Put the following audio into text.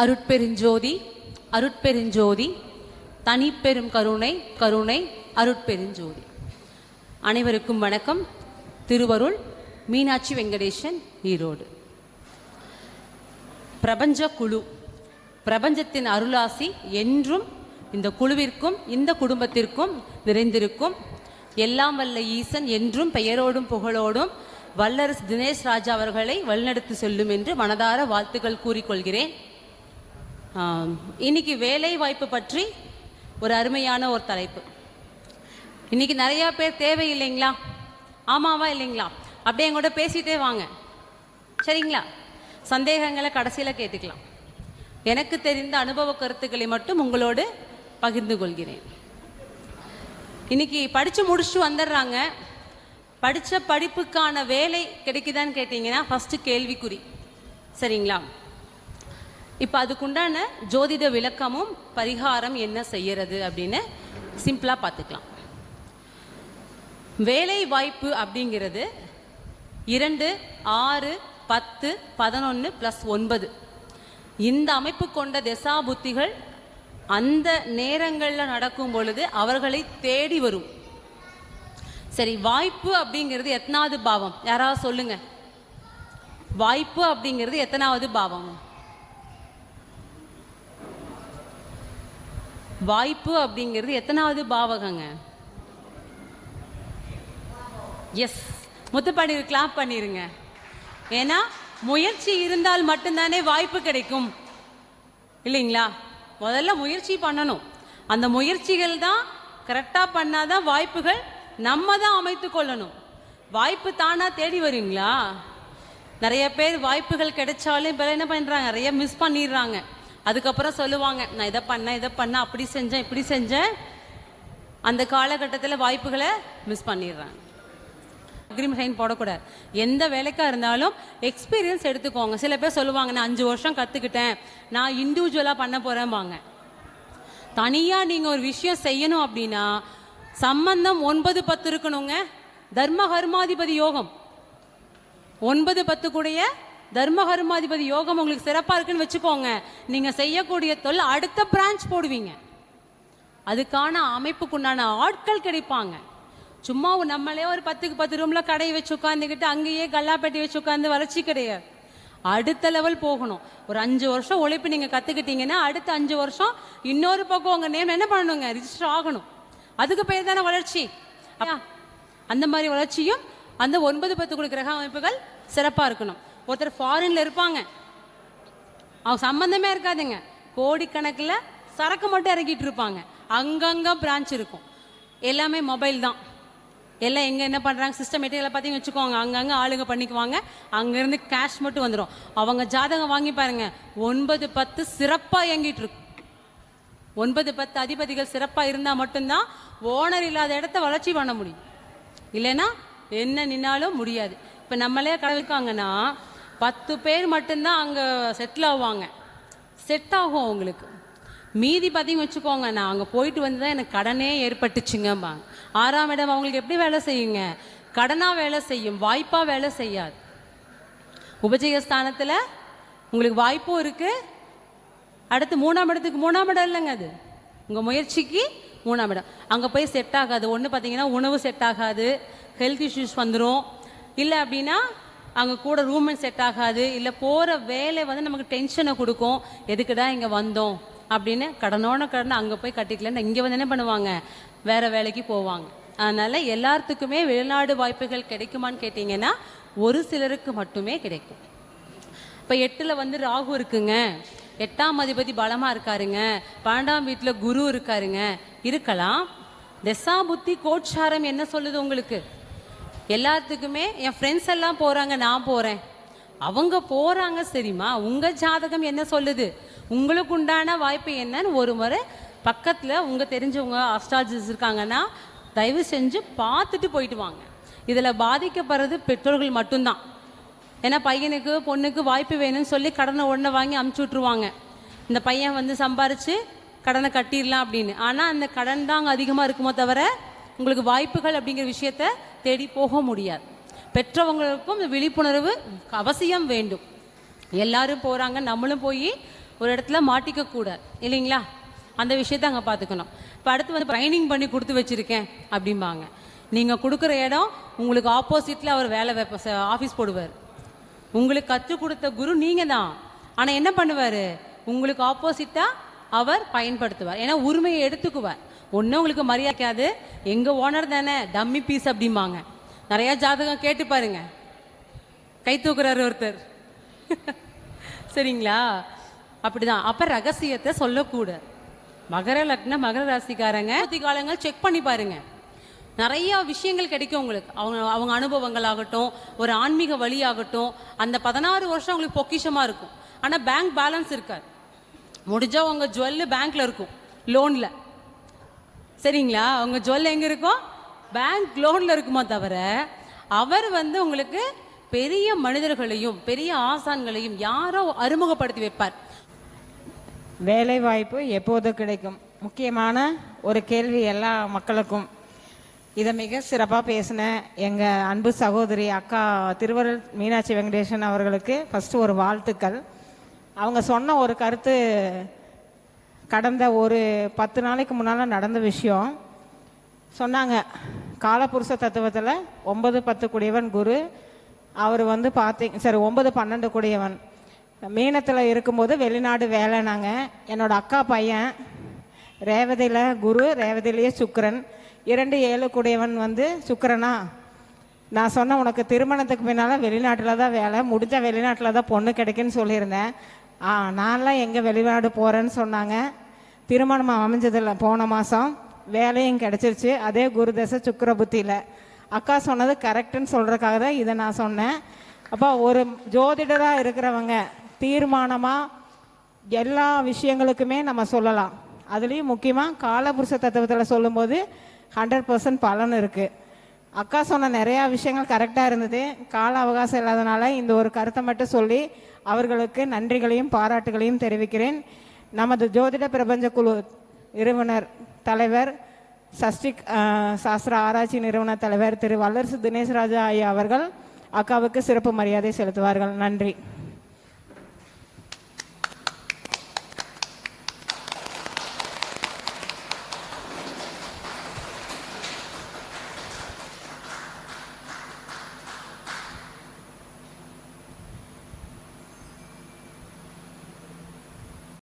அருட்பெருஞ்சோதி அருட்பெருஞ்சோதி தனிப்பெரும் கருணை கருணை அருட்பெருஞ்சோதி. அனைவருக்கும் வணக்கம். திருவருள் மீனாட்சி வெங்கடேசன் ஈரோடு. பிரபஞ்ச குழு பிரபஞ்சத்தின் அருளாசி என்றும் இந்த குழுவிற்கும் இந்த குடும்பத்திற்கும் நிறைந்திருக்கும் எல்லாம் வல்ல ஈசன் என்றும் பெயரோடும் புகழோடும் வல்லரசு தினேஷ் ராஜா அவர்களை வழிநடத்தி செல்லும் என்று மனதார வாழ்த்துக்கள் கூறிக்கொள்கிறேன். இன்னைக்கு வேலை வாய்ப்பு பற்றி ஒரு அருமையான ஒரு தலைப்பு. இன்னைக்கு நிறைய பேர் தேவை இல்லைங்களா ஆமாவா இல்லைங்களா? அப்படியே எங்கூட பேசிகிட்டே பேசிட்டே வாங்க. சரிங்களா? சந்தேகங்களை கடைசியில் கேட்டுக்கலாம். எனக்கு தெரிந்த அனுபவ கருத்துக்களை மட்டும் உங்களோடு பகிர்ந்து கொள்கிறேன். இன்னைக்கு படித்து முடிச்சுட்டு வந்துடுறாங்க. படித்த படிப்புக்கான வேலை கிடைக்குதான்னு கேட்டிங்கன்னா ஃபஸ்ட்டு கேள்விக்குறி. சரிங்களா? இப்போ அதுக்குண்டான ஜோதிட விளக்கமும் பரிகாரம் என்ன செய்யறது அப்படின்னு சிம்பிளாக பார்த்துக்கலாம் வேலை வாய்ப்பு அப்படிங்கிறது இரண்டு ஆறு பத்து பதினொன்று ப்ளஸ் ஒன்பது. இந்த அமைப்பு கொண்ட திசா புத்திகள் அந்த நேரங்களில் நடக்கும் பொழுது அவர்களை தேடி வரும். சரி வாய்ப்பு அப்படிங்கிறது எத்தனாவது பாவம்? யாராவது சொல்லுங்க. வாய்ப்பு அப்படிங்கிறது எத்தனாவது பாவம்? வாய்ப்பு அப்படிங்கிறது எத்தனாவது பாவகங்க? எஸ் முத்துப்பாடி கிளாப் பண்ணிருங்க. ஏன்னா முயற்சி இருந்தால் மட்டும்தானே வாய்ப்பு கிடைக்கும். இல்லைங்களா? முதல்ல முயற்சி பண்ணணும். அந்த முயற்சிகள் தான் கரெக்டாக பண்ணாதான் வாய்ப்புகள் நம்ம தான் அமைத்து கொள்ளணும். வாய்ப்பு தானா தேடி வருங்களா? நிறைய பேர் வாய்ப்புகள் கிடைச்சாலும் இப்போ என்ன பண்ணுறாங்க நிறைய மிஸ் பண்ணிடுறாங்க. அதுக்கப்புறம் சொல்லுவாங்க நான் இதை பண்ணேன் இதை பண்ணேன் அப்படி செஞ்சேன் இப்படி செஞ்சேன். அந்த காலகட்டத்தில் வாய்ப்புகளை மிஸ் பண்ணிடுறாங்க. அக்ரிமெண்ட் சைன் போடக்கூடாது. எந்த வேலைக்காக இருந்தாலும் எக்ஸ்பீரியன்ஸ் எடுத்துக்கோங்க. சில பேர் சொல்லுவாங்க நான் அஞ்சு வருஷம் கற்றுக்கிட்டேன் நான் இண்டிவிஜுவலாக பண்ண போகிறேன்பாங்க தனியாக நீங்கள் ஒரு விஷயம் செய்யணும் அப்படின்னா சம்பந்தம் ஒன்பது பத்து இருக்கணுங்க. தர்ம கர்மாதிபதி யோகம். ஒன்பது பத்து கூடைய தர்மகர்மாதிபதி யோகம் உங்களுக்கு சிறப்பாக இருக்குன்னு வச்சுக்கோங்க. நீங்கள் செய்யக்கூடிய தொழில் அடுத்த பிரான்ச் போடுவீங்க. அதுக்கான அமைப்புக்குண்டான ஆட்கள் கிடைப்பாங்க. சும்மா நம்மளே ஒரு பத்துக்கு பத்து ரூம்ல கடையை வச்சு உட்காந்துக்கிட்டு அங்கேயே கல்லாப்பட்டி வச்சு உட்காந்து வளர்ச்சி கிடையாது. அடுத்த லெவல் போகணும். ஒரு அஞ்சு வருஷம் உழைப்பு நீங்க கத்துக்கிட்டீங்கன்னா அடுத்த அஞ்சு வருஷம் இன்னொரு பக்கம் உங்க நேம் என்ன பண்ணணுங்க? ரிஜிஸ்டர் ஆகணும். அதுக்கு பேர் தானே வளர்ச்சி. அந்த மாதிரி வளர்ச்சியும் அந்த ஒன்பது பத்து குடி கிரக அமைப்புகள் சிறப்பா இருக்கணும். ஒருத்தர் ஃபாரின்ல இருப்பாங்க. அவங்க சம்மந்தமே இருக்காதுங்க. கோடிக்கணக்கில் சரக்கு மட்டும் இறக்கிட்டு இருப்பாங்க. அங்கங்கே பிரான்ச் இருக்கும். எல்லாமே மொபைல் தான். எல்லாம் எங்கே என்ன பண்ணுறாங்க சிஸ்டம் எல்லாம் பார்த்தீங்கன்னு வச்சுக்கோங்க. அங்கங்கே ஆளுங்க பண்ணிக்குவாங்க. அங்கேருந்து கேஷ் மட்டும் வந்துடும் அவங்க ஜாதகம் வாங்கி பாருங்க. ஒன்பது பத்து சிறப்பாக இயங்கிட்டு இருக்கும். ஒன்பது பத்து அதிபதிகள் சிறப்பாக இருந்தால் மட்டும்தான் ஓனர் இல்லாத இடத்த வளர்ச்சி பண்ண முடியும். இல்லைன்னா என்ன நின்னாலும் முடியாது. இப்போ நம்மளே கடவுக்காங்கன்னா பத்து பேர் மட்டும்தான் அங்கே செட்டில் ஆவாங்க. செட் ஆகும் அவங்களுக்கு. மீதி பார்த்திங்க வச்சுக்கோங்க நான் அங்கே போயிட்டு வந்து தான் எனக்கு கடனே ஏற்பட்டுச்சுங்கம்பாங்க. ஆறாம் இடம் அவங்களுக்கு எப்படி வேலை செய்யுங்க? கடனாக வேலை செய்யும் வாய்ப்பாக வேலை செய்யாது. உபஜயஸ்தானத்தில் உங்களுக்கு வாய்ப்பும் இருக்குது அடுத்து மூணாம் இடத்துக்கு மூணாம் இடம் இல்லைங்க அது. உங்கள் முயற்சிக்கு மூணாம் இடம். அங்கே போய் செட் ஆகாது. ஒன்று பார்த்தீங்கன்னா உணவு செட் ஆகாது. ஹெல்த் இஷ்யூஸ் வந்துடும் இல்லை அப்படின்னா அங்கே கூட ரூம் செட் ஆகாது. இல்லை போகிற வேலை வந்து நமக்கு டென்ஷனை கொடுக்கும். எதுக்குடா இங்கே வந்தோம்? அப்படின்னு கடனோட கடன் அங்கே போய் கட்டிக்கலன்னு இங்கே வந்து என்ன பண்ணுவாங்க? வேறு வேலைக்கு போவாங்க. அதனால் எல்லாத்துக்குமே வெளிநாடு வாய்ப்புகள் கிடைக்குமான்னு கேட்டிங்கன்னா ஒரு சிலருக்கு மட்டுமே கிடைக்கும். இப்போ எட்டில் வந்து ராகு இருக்குங்க. எட்டாம் அதிபதி பலமாக இருக்காருங்க. பன்னெண்டாம் வீட்டில் குரு இருக்காருங்க. இருக்கலாம். தசாபுத்தி கோட்சாரம் என்ன சொல்லுது உங்களுக்கு? எல்லாத்துக்குமே என் ஃப்ரெண்ட்ஸ் எல்லாம் போகிறாங்க நான் போகிறேன் அவங்க போகிறாங்க சரிம்மா. உங்கள் ஜாதகம் என்ன சொல்லுது? உங்களுக்கு உண்டான வாய்ப்பு என்னன்னு ஒரு முறை பக்கத்தில் உங்கள் தெரிஞ்சவங்க அஸ்ட்ராலஜிஸ் இருக்காங்கன்னா தயவு செஞ்சு பார்த்துட்டு போயிட்டு வாங்க. இதில் பாதிக்கப்படுறது பெற்றோர்கள் மட்டும்தான். ஏன்னா பையனுக்கு பொண்ணுக்கு வாய்ப்பு வேணும்னு சொல்லி கடனை உடனே வாங்கி அமுச்சு விட்ருவாங்க இந்த பையன் வந்து சம்பாரிச்சு கடனை கட்டிடலாம் அப்படின்னு. ஆனால் அந்த கடன் தான் அங்கே அதிகமாக இருக்குமோ தவிர உங்களுக்கு வாய்ப்புகள் அப்படிங்கிற விஷயத்த தேடி போக முடியாது. பெற்றவங்களுக்கும் இந்த விழிப்புணர்வு அவசியம் வேண்டும். எல்லாரும் போகிறாங்க நம்மளும் போய் ஒரு இடத்துல மாட்டிக்க கூடாது. இல்லைங்களா? அந்த விஷயத்த அங்கே பார்த்துக்கணும் இப்போ அடுத்து வந்து ட்ரைனிங் பண்ணி கொடுத்து வச்சுருக்கேன் அப்படிம்பாங்க. நீங்கள் கொடுக்குற இடம் உங்களுக்கு ஆப்போசிட்டில் அவர் வேலை வைப்ப ஆஃபீஸ் போடுவார். உங்களுக்கு கற்றுக் கொடுத்த குரு நீங்கள் தான் ஆனால் என்ன பண்ணுவார்? உங்களுக்கு ஆப்போசிட்டாக அவர் பயன்படுத்துவார். ஏன்னா உரிமையை எடுத்துக்குவார். ஒன்றும் உங்களுக்கு மரியாதைக்காது எங்கள் ஓனர் தானே டம்மி பீஸ் அப்படிம்பாங்க. நிறையா ஜாதகம் கேட்டு பாருங்க. கை தூக்குறாரு ஒருத்தர். சரிங்களா? அப்படிதான். அப்ப ரகசியத்தை சொல்லக்கூடாது. மகர லக்ன மகர ராசிக்காரங்க பத்தி காலங்கள் செக் பண்ணி பாருங்க. நிறைய விஷயங்கள் கிடைக்கும் உங்களுக்கு. அவங்க அவங்க அனுபவங்கள் ஆகட்டும் ஒரு ஆன்மீக வழியாகட்டும் அந்த பதினாறு வருஷம் உங்களுக்கு பொக்கிஷமா இருக்கும். ஆனா பேங்க் பேலன்ஸ் இருக்காது. முடிஞ்சா உங்க ஜுவல்லு பேங்க்ல இருக்கும் லோன்ல சரிங்களா? உங்க ஜுவல் எங்க இருக்கும்? பேங்க் லோன்ல இருக்குமா தவிர அவர் வந்து உங்களுக்கு பெரிய மனிதர்களையும் பெரிய ஆசான்களையும் யாரோ அறிமுகப்படுத்தி வைப்பார். வேலை வாய்ப்பு எப்போது கிடைக்கும்? முக்கியமான ஒரு கேள்வி எல்லா மக்களுக்கும். இதை மிக சிறப்பாக பேசின எங்கள் அன்பு சகோதரி அக்கா திருவருள் மீனாட்சி வெங்கடேசன் அவர்களுக்கு ஃபஸ்ட்டு ஒரு வாழ்த்துக்கள். அவங்க சொன்ன ஒரு கருத்து கடந்த ஒரு பத்து நாளைக்கு முன்னால் நடந்த விஷயம். சொன்னாங்க காலபுருஷ தத்துவத்தில் ஒன்பது பத்து குடியவன் குரு. அவர் வந்து பார்த்தீங்க சரி ஒன்பது பன்னெண்டு குடியவன். மீனத்தில் இருக்கும்போது வெளிநாடு வேலைனாங்க. என்னோட அக்கா பையன் ரேவதியில் குரு ரேவதிலேயே சுக்கரன். இரண்டு ஏழு குடியவன் வந்து சுக்கரனா. நான் சொன்ன உனக்கு திருமணத்துக்கு பின்னால் வெளிநாட்டில் தான் வேலை முடிஞ்சால் வெளிநாட்டில் தான் பொண்ணு கிடைக்குன்னு சொல்லியிருந்தேன். ஆ நான்லாம் எங்கே வெளிநாடு போகிறேன்னு சொன்னாங்க. திருமணம் அமைஞ்சதில்ல போன மாதம் வேலையும் கிடச்சிருச்சு. அதே குருதசை சுக்கிர புத்தியில். அக்கா சொன்னது கரெக்டுன்னு சொல்கிறதுக்காக தான் இதை நான் சொன்னேன். அப்போ ஒரு ஜோதிடராக இருக்கிறவங்க தீர்மானமாக எல்லா விஷயங்களுக்குமே நம்ம சொல்லலாம். அதுலேயும் முக்கியமாக காலபுருஷ தத்துவத்தில் சொல்லும்போது ஹண்ட்ரட் பர்சன்ட் பலன் இருக்குது அக்கா சொன்ன நிறையா விஷயங்கள் கரெக்டாக இருந்தது. கால அவகாசம் இல்லாதனால இந்த ஒரு கருத்தை மட்டும் சொல்லி அவர்களுக்கு நன்றிகளையும் பாராட்டுகளையும் தெரிவிக்கிறேன். நமது ஜோதிட பிரபஞ்ச குழு நிறுவனர் தலைவர் சஷ்டிக் சாஸ்திர ஆராய்ச்சி நிறுவன தலைவர் திரு வல்லரசு தினேஷ் ராஜா ஐயா அவர்கள் அக்காவுக்கு சிறப்பு மரியாதை செலுத்துவார்கள். நன்றி.